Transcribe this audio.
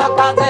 ভিন্ন কাজে